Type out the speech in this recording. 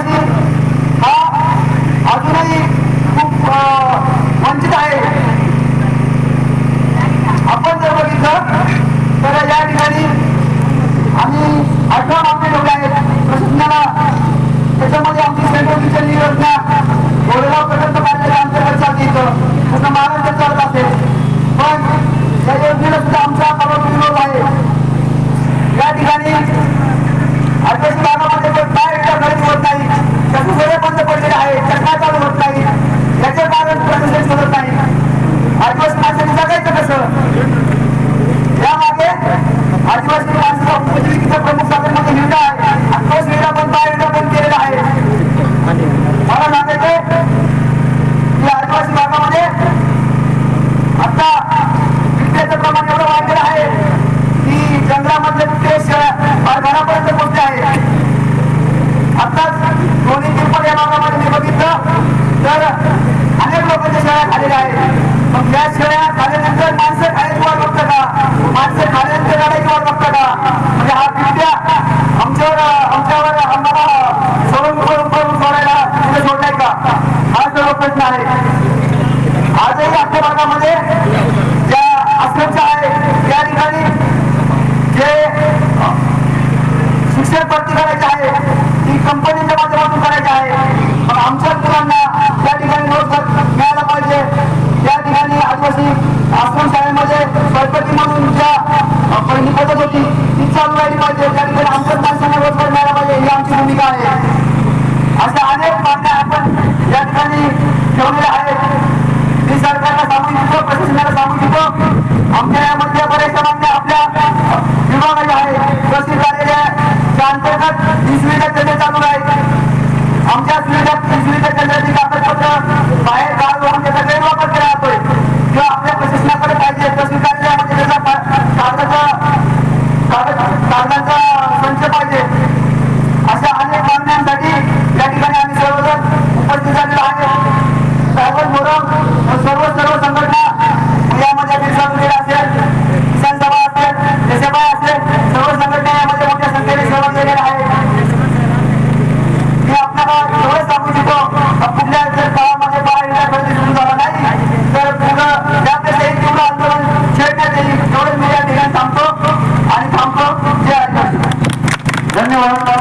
की हा अजूनही खूप वंचित आहे आपण जर बघितलं तर या ठिकाणी आम्ही अठरा मागणी ठेवल्या आहेत प्रशासनाला त्याच्यामध्ये आमची सेंट्रल किचन योजना गोरेगाव प्रकल्प कार्यालय अंतर्गत चालते इथं पूर्ण महाराष्ट्रात चालत असेल पण या योजनेला सुद्धा आमचा परवा विरोध आहे या ठिकाणी आदिवासी भागामध्ये होत नाही. त्याचे सगळे बंद पडलेले आहे चष्मा चालू होत नाही. याचे कारण प्रदूषण शोधत नाही. आदिवासी माणसाने जगायचं कसं? यामागे आदिवासी माणसाचा उपजीविकेचा प्रमुख साधन म्हणजे हिरडा आहे. आणि तोच हिरडा बंद आहे हिरडा बंद केलेला आहे. मला सांगायचंय की आदिवासी भागामध्ये आता विद्याचं प्रमाण एवढं वाढलेलं आहे की जंगलामधले ते श- घरापर्यंत पोहोचले आहे आताच दोन्ही पिंपळ या भागामध्ये मी बघितलं तर अनेक लोकांच्या आहेत मग शेळ्या खाल्यानंतर माणसं खाण्याची वाट का? माणसं खाल्यानंतर लढायची वाट का? म्हणजे हा बिबट्या आमच्यावर आमच्यावर आम्हाला सोडून सोडायला तिथे सोडलाय का? हा सर्व प्रश्न आहे. आजही आमच्या भागामध्ये ज्या आश्रमच्या आहे त्या ठिकाणी जे शिक्षण भरती करायचे आहे ती कंपनीच्या माध्यमातून करायची आहे मग आमच्या मुलांना त्या ठिकाणी रोजगार मिळाला पाहिजे त्या ठिकाणी आदिवासी आश्रम शाळेमध्ये स्वयंपाकी म्हणून ज्या अ, पहिली पद्धत होती ती चालू राहिली पाहिजे. त्या ठिकाणी आमच्या माणसांना रोजगार मिळाला पाहिजे. ही आमची भूमिका आहे. अशा अनेक मागण्या आपण या ठिकाणी ठेवलेल्या आहेत. मी सरकारला सांगू इच्छितो प्रशासनाला सांगू इच्छितो. आमच्या यामध्ये बऱ्याचशा मागण्या कागदांचा संच पाहिजे. अशा अनेक मागण्यांसाठी या ठिकाणी आम्ही सर्वजण उपस्थित झालेलो आहे साहेब मोरम सर्व Allah.